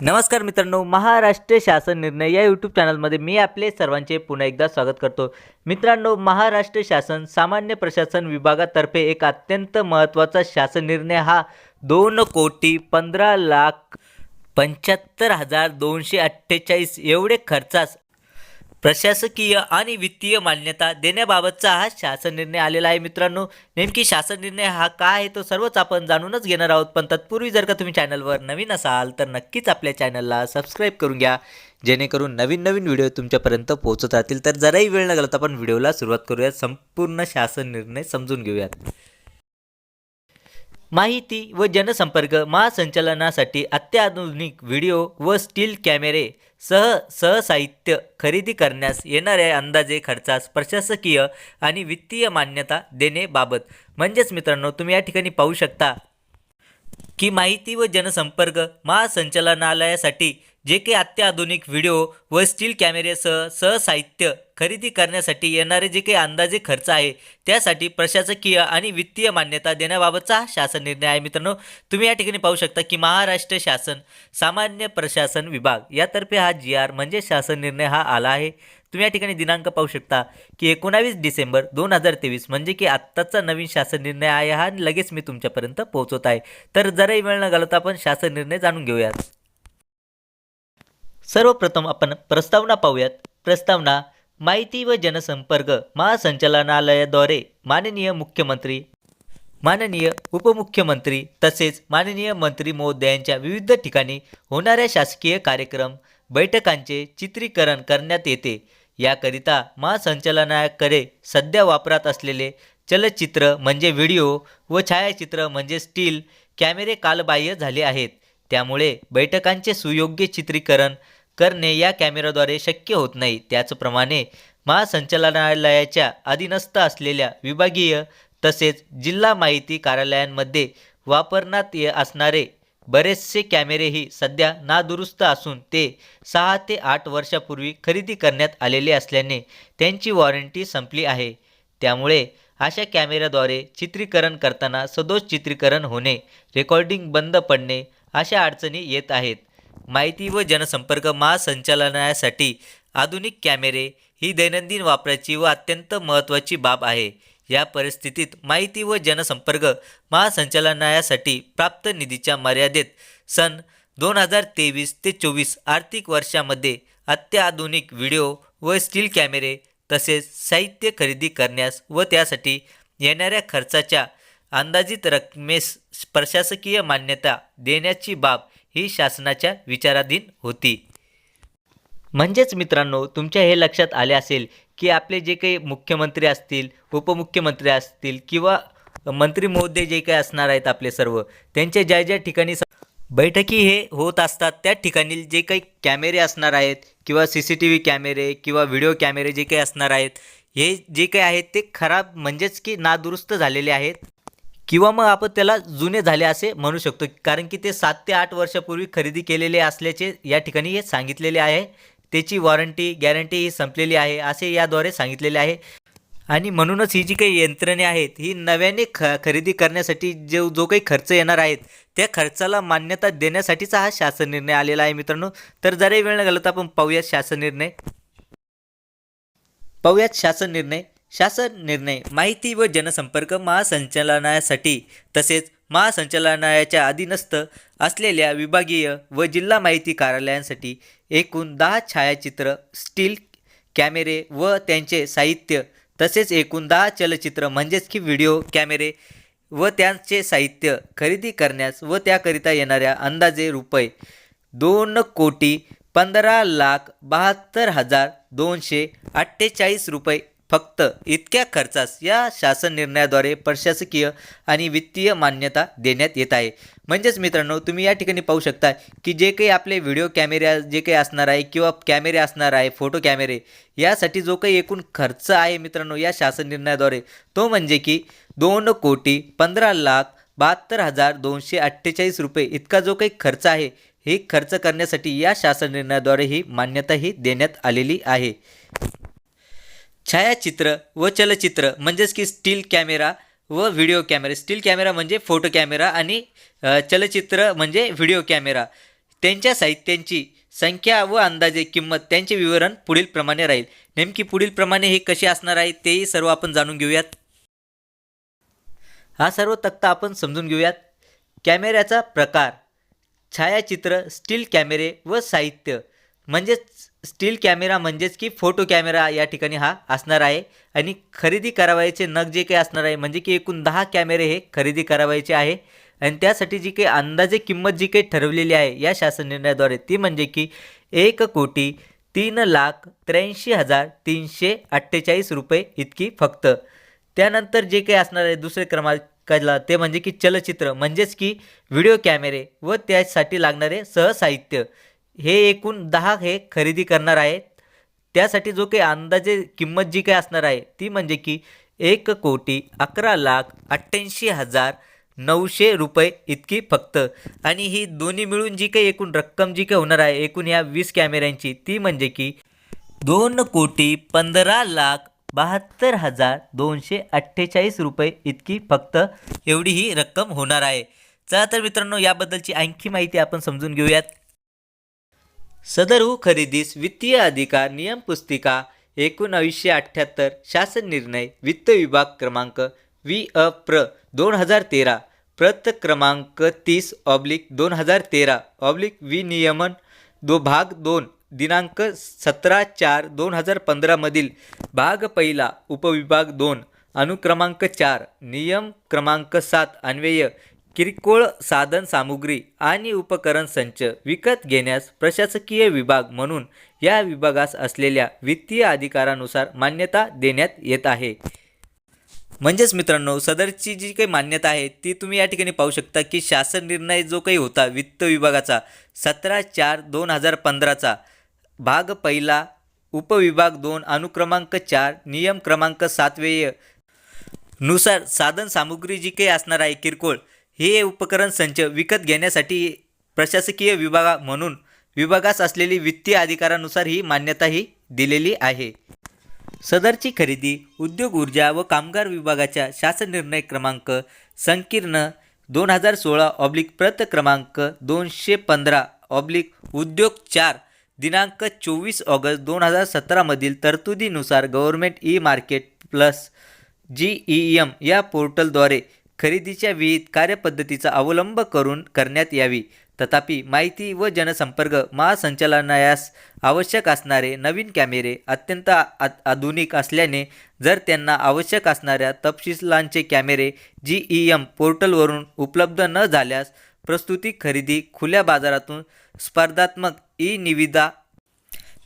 नमस्कार मित्रांनो महाराष्ट्र शासन निर्णय या यूट्यूब चॅनलमध्ये मी आपले सर्वांचे पुन्हा एकदा स्वागत करतो. मित्रांनो महाराष्ट्र शासन सामान्य प्रशासन विभागातर्फे एक अत्यंत महत्त्वाचा शासन निर्णय हा दोन कोटी पंधरा लाख पंच्याहत्तर हजार दोनशे अठ्ठेचाळीस एवढे खर्चास प्रशासकीय आणि वित्तीय मान्यता देण्याबाबतचा हा शासन निर्णय आलेला आहे मित्रांनो. नेमकी शासन निर्णय हा काय आहे तो सर्वच आपण जाणूनच घेणार आहोत. पण तत्पूर्वी जर का तुम्ही चॅनलवर नवीन असाल तर नक्कीच आपल्या चॅनलला सबस्क्राईब करून घ्या. जेणेकरून नवीन नवीन व्हिडिओ तुमच्यापर्यंत पोहोचत राहतील. तर जराही वेळ न घालवता आपण व्हिडिओला सुरुवात करूयात. संपूर्ण शासन निर्णय समजून घेऊयात. माहिती व जनसंपर्क महासंचालनासाठी अत्याधुनिक व्हिडिओ व स्टील कॅमेरे सह सहसाहित्य खरेदी करण्यास येणाऱ्या अंदाजे खर्चास प्रशासकीय आणि वित्तीय मान्यता देणेबाबत. म्हणजेच मित्रांनो तुम्ही या ठिकाणी पाहू शकता की माहिती व जनसंपर्क महासंचालनालयासाठी जे काही अत्याधुनिक व्हिडिओ व स्टील कॅमेरेसह सहसाहित्य खरेदी करण्यासाठी येणारे जे काही अंदाजे खर्च आहे त्यासाठी प्रशासकीय आणि वित्तीय मान्यता देण्याबाबतचा शासन निर्णय आहे मित्रांनो. तुम्ही या ठिकाणी पाहू शकता की महाराष्ट्र शासन सामान्य प्रशासन विभाग यातर्फे हा जी आर म्हणजे शासन निर्णय हा आला आहे. तुम्ही या ठिकाणी दिनांक पाहू शकता की एकोणावीस डिसेंबर दोन हजार तेवीस म्हणजे की आत्ताचा नवीन शासन निर्णय आहे हा आणि लगेच मी तुमच्यापर्यंत पोहोचवत आहे. तर जराही वेळ न घालवता आपण शासन निर्णय जाणून घेऊयात. सर्वप्रथम आपण प्रस्तावना पाहूयात. प्रस्तावना माहिती व जनसंपर्क महासंचालनालयाद्वारे माननीय मुख्यमंत्री माननीय उपमुख्यमंत्री तसेच माननीय मंत्री महोदयांच्या विविध ठिकाणी होणाऱ्या शासकीय कार्यक्रम बैठकांचे चित्रीकरण करण्यात येते. याकरिता महासंचालनाकडे सध्या वापरात असलेले चलचित्र म्हणजे व्हिडिओ व छायाचित्र म्हणजे स्टील कॅमेरे कालबाह्य झाले आहेत. त्यामुळे बैठकांचे सुयोग्य चित्रीकरण करणे या कॅमेऱ्याद्वारे शक्य होत नाही. त्याचप्रमाणे महासंचालनालयाच्या अधीनस्थ असलेल्या विभागीय तसेच जिल्हा माहिती कार्यालयांमध्ये वापरण्यात ये असणारे बरेचसे कॅमेरेही सध्या नादुरुस्त असून ते सहा ते आठ वर्षापूर्वी खरेदी करण्यात आलेले असल्याने त्यांची वॉरंटी संपली आहे. त्यामुळे अशा कॅमेऱ्याद्वारे चित्रीकरण करताना सदोष चित्रीकरण होणे रेकॉर्डिंग बंद पडणे अशा अडचणी येत आहेत. माहिती व जनसंपर्क महासंचालनासाठी आधुनिक कॅमेरे ही दैनंदिन वापराची व अत्यंत महत्त्वाची बाब आहे. या परिस्थितीत माहिती व जनसंपर्क महासंचालनासाठी प्राप्त निधीच्या मर्यादेत सन दोन हजार तेवीस ते चोवीस आर्थिक वर्षामध्ये अत्याधुनिक व्हिडिओ व स्टील कॅमेरे तसेच साहित्य खरेदी करण्यास व त्यासाठी येणाऱ्या खर्चाच्या अंदाजित रकमेस प्रशासकीय मान्यता देण्याची बाब ही शासनाच्या विचाराधीन होती. म्हणजेच मित्रांनो तुमच्या हे लक्षात आले असेल की आपले जे काही मुख्यमंत्री असतील उपमुख्यमंत्री असतील किंवा मंत्री महोदय जे काही असणार आहेत आपले सर्व त्यांच्या ज्या ज्या ठिकाणी बैठकी हे होत असतात त्या ठिकाणी जे काही कॅमेरे असणार आहेत किंवा सी सी टी व्ही कॅमेरे किंवा व्हिडिओ कॅमेरे जे काही असणार आहेत हे जे काही आहेत ते खराब म्हणजेच की नादुरुस्त झालेले आहेत. किंवा मग आपण त्याला जुने झाले असे म्हणू शकतो कारण की ते सात ते आठ वर्षापूर्वी खरेदी केलेले असल्याचे या ठिकाणी हे सांगितलेले आहे. त्याची वॉरंटी गॅरंटी ही संपलेली आहे असे याद्वारे सांगितलेले आहे. आणि म्हणूनच ही जी काही यंत्रणे आहेत ही नव्याने ख खरेदी करण्यासाठी जो जो काही खर्च येणार आहेत त्या खर्चाला मान्यता देण्यासाठीचा हा शासन निर्णय आलेला आहे मित्रांनो. तर जराही वेळ न घालवता आपण पाहूयात शासन निर्णय पाहूयात शासन निर्णय शासन निर्णय माहिती व जनसंपर्क महासंचालनासाठी तसेच महासंचालनालयाच्या अधीनस्थ असलेल्या विभागीय व जिल्हा माहिती कार्यालयांसाठी एकूण दहा छायाचित्र स्टील कॅमेरे व त्यांचे साहित्य तसेच एकूण दहा चलचित्र म्हणजेच की व्हिडिओ कॅमेरे व त्यांचे साहित्य खरेदी करण्यास व त्याकरिता येणाऱ्या अंदाजे रुपये दोन कोटी पंधरा लाख बहात्तर हजार दोनशे अठ्ठेचाळीस रुपये फक्त इतक्या खर्चास या शासन निर्णयाद्वारे प्रशासकीय आणि वित्तीय मान्यता देण्यात येत आहे. म्हणजेच मित्रांनो तुम्ही या ठिकाणी पाहू शकता की जे काही आपले व्हिडिओ कॅमेरे जे काही असणार आहे किंवा कॅमेरे असणार आहे फोटो कॅमेरे यासाठी जो काही एकूण खर्च आहे मित्रांनो या शासन निर्णयाद्वारे तो म्हणजे की दोन कोटी पंधरा लाख बहात्तर हजार दोनशे अठ्ठेचाळीस रुपये इतका जो काही खर्च आहे हे खर्च करण्यासाठी या शासन निर्णयाद्वारे ही मान्यता ही देण्यात आलेली आहे. छायाचित्र व चलचित्र म्हणजेच की स्टील कॅमेरा व व्हिडिओ कॅमेरा. स्टील कॅमेरा म्हणजे फोटो कॅमेरा आणि चलचित्र म्हणजे व्हिडिओ कॅमेरा. त्यांच्या साहित्यांची संख्या व अंदाजे किंमत त्यांचे विवरण पुढील प्रमाणे राहील. नेमकी पुढील प्रमाणे हे कसे असणार आहे तेही सर्व आपण जाणून घेऊयात. हा सर्व तक्ता आपण समजून घेऊयात. कॅमेऱ्याचा प्रकार छायाचित्र स्टील कॅमेरे व साहित्य म्हणजेच स्टील कॅमेरा म्हणजेच की फोटो कॅमेरा या ठिकाणी हा असणार आहे. आणि खरेदी करावायचे नग जे काही असणार आहे म्हणजे की एकूण दहा कॅमेरे हे खरेदी करावायचे आहे. आणि त्यासाठी जी काही अंदाजे किंमत जी काही ठरवलेली आहे या शासन निर्णयाद्वारे ती म्हणजे की एक कोटी तीन लाख त्र्याऐंशी हजार तीनशे अठ्ठेचाळीस रुपये इतकी फक्त. त्यानंतर जे काही असणार आहे दुसरे क्रमांकाला ते म्हणजे की चलचित्र म्हणजेच की व्हिडिओ कॅमेरे व त्यासाठी लागणारे सहसाहित्य. हे एकूण दहा हे खरेदी करणार आहेत. त्यासाठी जो काही अंदाजे किंमत जी काही असणार आहे ती म्हणजे की एक कोटी अकरा लाख अठ्ठ्याऐंशी हजार नऊशे रुपये इतकी फक्त. आणि ही दोन्ही मिळून जी काही एकूण रक्कम जी काही होणार आहे एकूण या वीस कॅमेऱ्यांची ती म्हणजे की दोन कोटी पंधरा लाख बहात्तर हजार दोनशे अठ्ठेचाळीस रुपये इतकी फक्त एवढी ही रक्कम होणार आहे. चला तर मित्रांनो याबद्दलची आणखी माहिती आपण समजून घेऊयात. सदरू खरेदीस वित्तीय अधिकार नियम पुस्तिका एकोणावीसशे अठ्ठ्याहत्तर शासन निर्णय वित्त विभाग क्रमांक वी अ प्र दोन हजार तेरा प्रत क्रमांक तीस ऑब्लिक दोन हजार तेरा ऑब्लिक विनियमन दो भाग दोन दिनांक सतरा चार दोन हजार पंधरामधील भाग पहिला उपविभाग दोन अनुक्रमांक चार नियम क्रमांक सात अन्वय किरकोळ साधन सामुग्री आणि उपकरण संच विकत घेण्यास प्रशासकीय विभाग म्हणून या विभागास असलेल्या वित्तीय अधिकारानुसार मान्यता देण्यात येत आहे. म्हणजेच मित्रांनो सदरची जी काही मान्यता आहे ती तुम्ही या ठिकाणी पाहू शकता की शासन निर्णय जो काही होता वित्त विभागाचा सतरा चार दोन हजार पंधराचा भाग पहिला उपविभाग दोन अनुक्रमांक चार नियम क्रमांक सातवेयनुसार साधन सामुग्री जी काही असणार आहे किरकोळ हे उपकरण संच विकत घेण्यासाठी प्रशासकीय विभागा म्हणून विभागास असलेली वित्तीय अधिकारानुसार ही मान्यताही दिलेली आहे. सदरची खरेदी उद्योग ऊर्जा व कामगार विभागाच्या शासन निर्णय क्रमांक संकीर्ण दोन हजार सोळा ऑब्लिक प्रत क्रमांक दोनशे पंधरा ऑब्लिक उद्योग चार दिनांक चोवीस ऑगस्ट दोन हजार सतरामधील तरतुदीनुसार government E market plus G E M या पोर्टलद्वारे खरेदीच्या विहित कार्यपद्धतीचा अवलंब करून करण्यात यावी. तथापि माहिती व जनसंपर्क महासंचालनायास आवश्यक असणारे नवीन कॅमेरे अत्यंत आ आधुनिक असल्याने जर त्यांना आवश्यक असणाऱ्या तपशिलांचे कॅमेरे जी ई एम पोर्टलवरून उपलब्ध न झाल्यास प्रस्तुती खरेदी खुल्या बाजारातून स्पर्धात्मक ई निविदा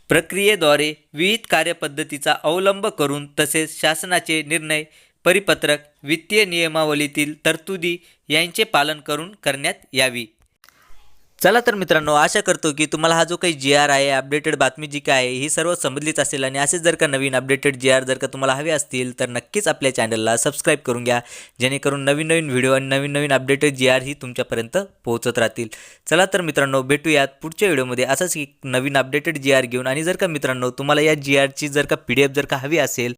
प्रक्रियेद्वारे विविध कार्यपद्धतीचा अवलंब करून तसेच शासनाचे निर्णय परिपत्रक वित्तीय नियमावलीतील तरतुदी यांचे पालन करून करण्यात यावी. चला तर मित्रांनो आशा करतो की तुम्हाला हा जो काही जी आर आहे अपडेटेड बातमी जी काय आहे ही सर्व समजलीच असेल आणि असेच जर का नवीन अपडेटेड जी आर जर का तुम्हाला हवे असतील तर नक्कीच आपल्या चॅनलला सबस्क्राईब करून घ्या जेणेकरून नवीन नवीन व्हिडिओ आणि नवीन नवीन अपडेटेड जी आर ही तुमच्यापर्यंत पोहोचत राहतील. चला तर मित्रांनो भेटूयात पुढच्या व्हिडिओमध्ये असंच एक नवीन अपडेटेड जी आर घेऊन आणि जर का मित्रांनो तुम्हाला या जी आरची जर का पी डी एफ जर का हवी असेल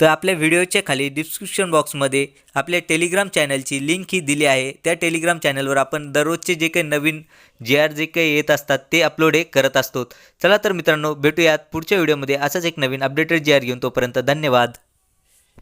तर आपल्या व्हिडिओच्या खाली डिस्क्रिप्शन बॉक्समध्ये आपल्या टेलिग्राम चॅनलची लिंक ही दिली आहे. त्या टेलिग्राम चॅनलवर आपण दररोजचे जे काही नवीन जे आर जे काही येत असतात ते अपलोड हे करत असतो. चला तर मित्रांनो भेटूयात पुढच्या व्हिडिओमध्ये असाच एक नवीन अपडेटेड जे आर घेऊन. तोपर्यंत धन्यवाद.